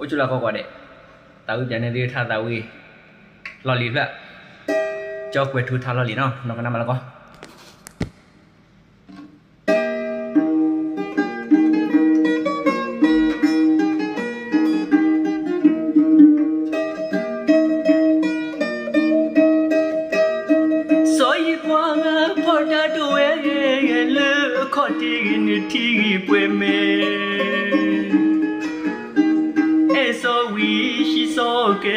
အိုချူလာကောကောတဲ့တာဝီပြန်နေသေးထားတာဝီလော်လီလက်ကြောက်ွယ်ထူထားလော်လီနော်နောက်ကနမလကောတီကနတီပွေမေ so we she so ke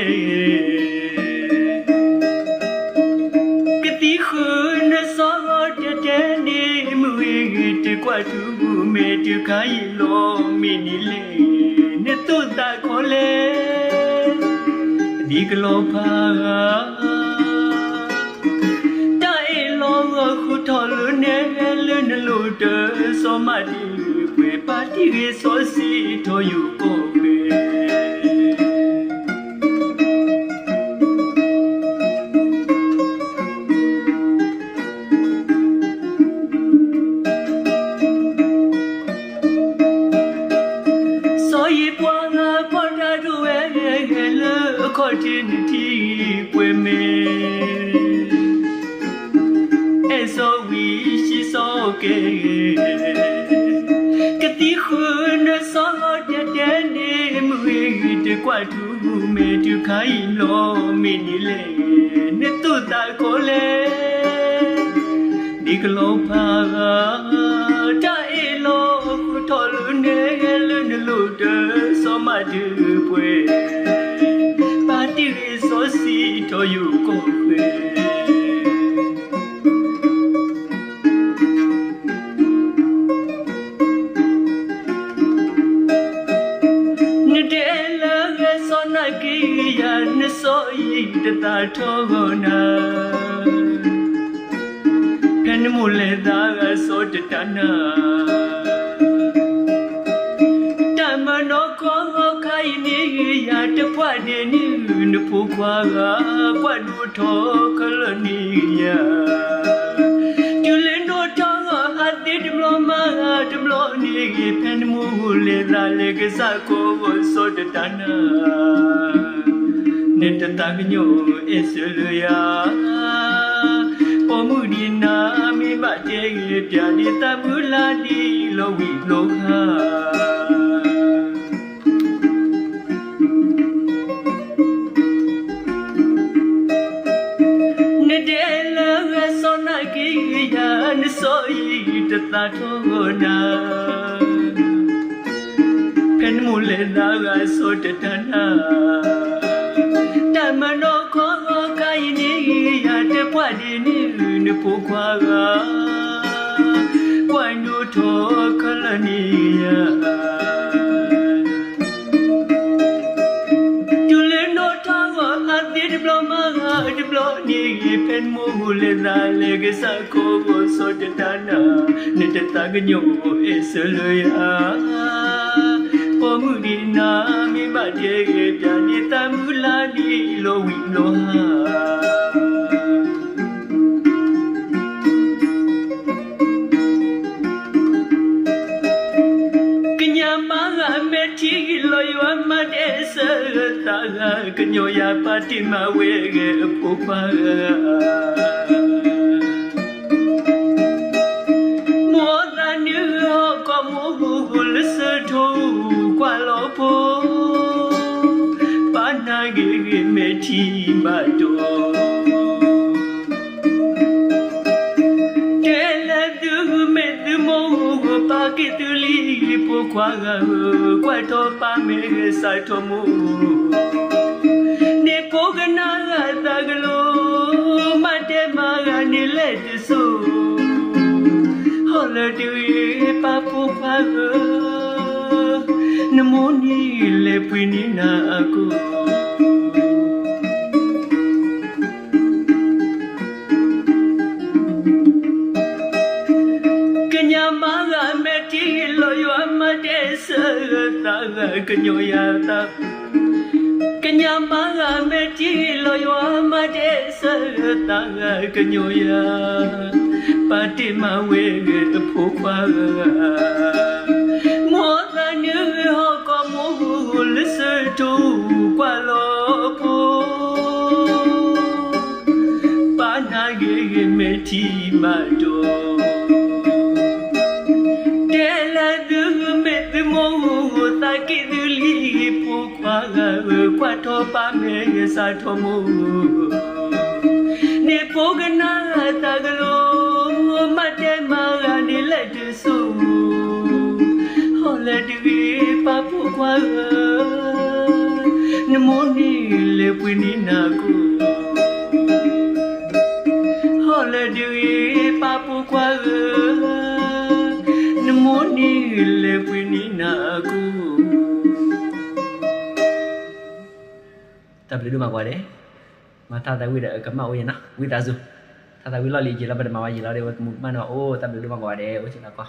ke ti khun so de de ni mu wi ti kwa tu mu me tu ka yi lo mi ni le ne tu ta ko le di ko lo pa ta e lo khu tho lu ne lu ne lu de so ma di lu kwe pa ti ge so si tho yu ko me opportunity for me. And so we she so gay. Get the hun so the denim we the quite to me to kind lo me ni le. Ne tu ta ko le. Ni glo pa ga ta e lo ku to lu ne lu ne lu de so ma de pwe. อยู่ก็เป็นနှစ်တဲလာကစောနကိယာနှစ်စောဤတတာထောကိုနာဖန်မူလေသာကစောတတနာတမနောကောနေရတပွနေနေနပူပွားကပွတ်လူထောခလနီယာကျူလင်းတို့တောင်းအတိတမလမတမလနေကြီးဖန်မူလေရာလေကစားကိုစောတတနာနေတတကညိုအစ်ဆလူယာပေါ်မှုဒီနာမိမတေကြီးပြာဒီတမူလာဒီလောဝီလောဟာသာထုံးကိုနာဖန်မူလ a နာကဆိုတတနာတမနောခောကိုင်းနေရတပွားဒီနိနပူခွာကကွန်ဒူထောခလနီယာ pen mo hule na lege sa ko go so te tana ne te ta ga nyo go e so lo ya po mu di na mi ma de ge pya ni ta mu la ni lo wi lo ha ဆရတာကညိုရပါတိမဝေရေပူပါ kwaga kwato pame saito mu ne pogana ga daglo mate maga ni let so hola tu ye papu kwaga namoni le pwini na ako တာကညိုရတာကညာမကမကြည်လိုရွာမတဲ့ဆရတာကညိုရပါတိမဝေကအဖို့ခွာမောတနုဟောကမောဟုလစ်စတူကွာလောပို panage meti mador ကွတ်ထောပါမေရစာထောမူနေပုဂနာတကလိုမတဲမာကနေလက်တဆူဟောလက်ဒီပပူခွာနမောနီလေပွေနီနာကူ W မှာကွာတယ်မထတာဝိဒကမဝိနာဝိတာစုထတာဝိလော်လီကြီးလာဘဒမဝါကြီးလာတယ်မနောအိုး W မှာကွာတယ်ဟိုချင်တာကွာ